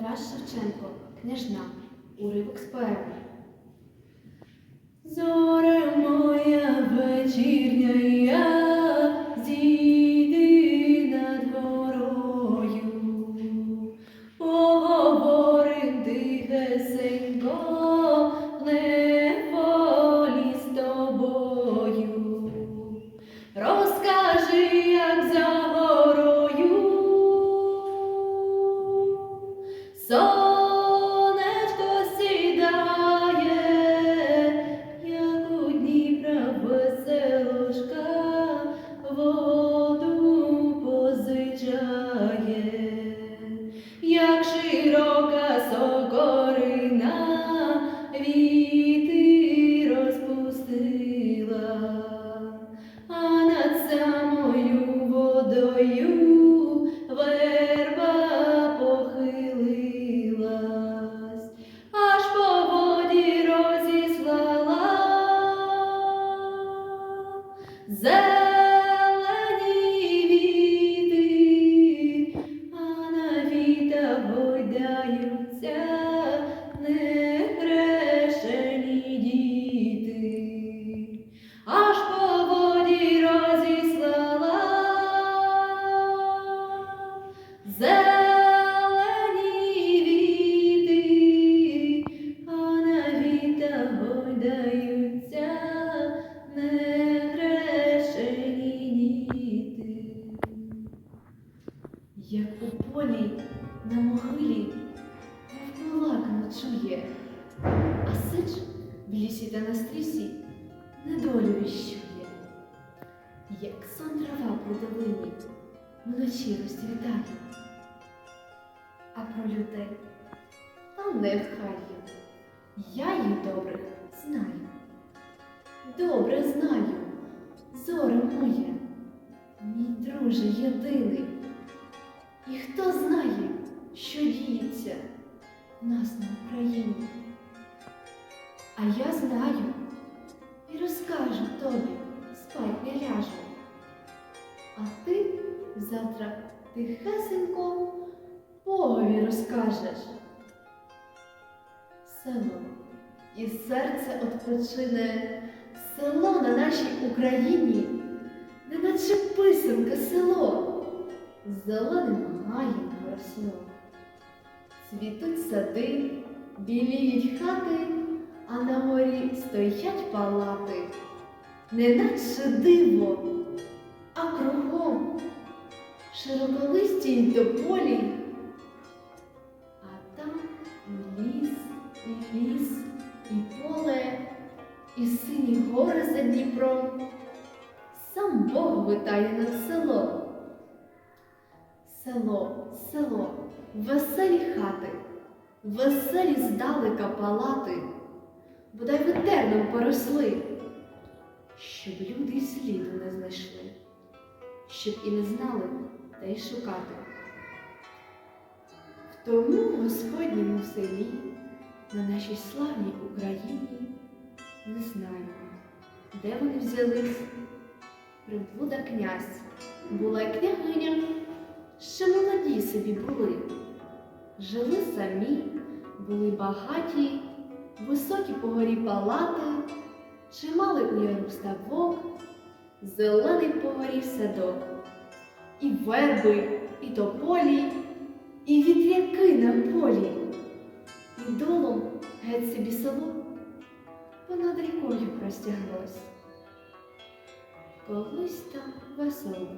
Taras Szewczenko, Knieżna, urywek z poemy. there. Як у полі на могилі вовкулак ночує, а сич в лісі та на стрісі недолю віщує. Як сон трава при долині вночі розцвітає, а про людей там не вхає. Я їх добрих знаю, добре знаю, зоре моє, мій друже єдиний. Спать. А ти завтра тихесенько Богові розкажеш. Село і серце odpoczyне, село на нашій Україні, неначе писанка село зеленим гаєм росло. Цвітуть сади, біліють хати, а на горі стоять палати, неначе диво, а кругом широколисті тополі, а там і ліс, і ліс, і поле, і сині гори за Дніпром. Сам Бог витає над селом. Село, село, веселі хати, веселі здалека палати, бодай ветерном поросли, щоб люди й сліду не знайшли, щоб і не знали, де й шукати. В тому Господньому селі, на нашій славній Україні, не знаю, де вони взялись. Приблуда князь, була й княгиня ще молоді собі були. Жили самі, були багаті, високі по горі палати, чи мали у яру ставок, зелений погорів садок, і верби, і тополі, і вітряки на полі, і долом геть собі село понад рікою простяглось. Колись там весело.